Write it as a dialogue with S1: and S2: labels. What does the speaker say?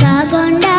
S1: सा गोंडा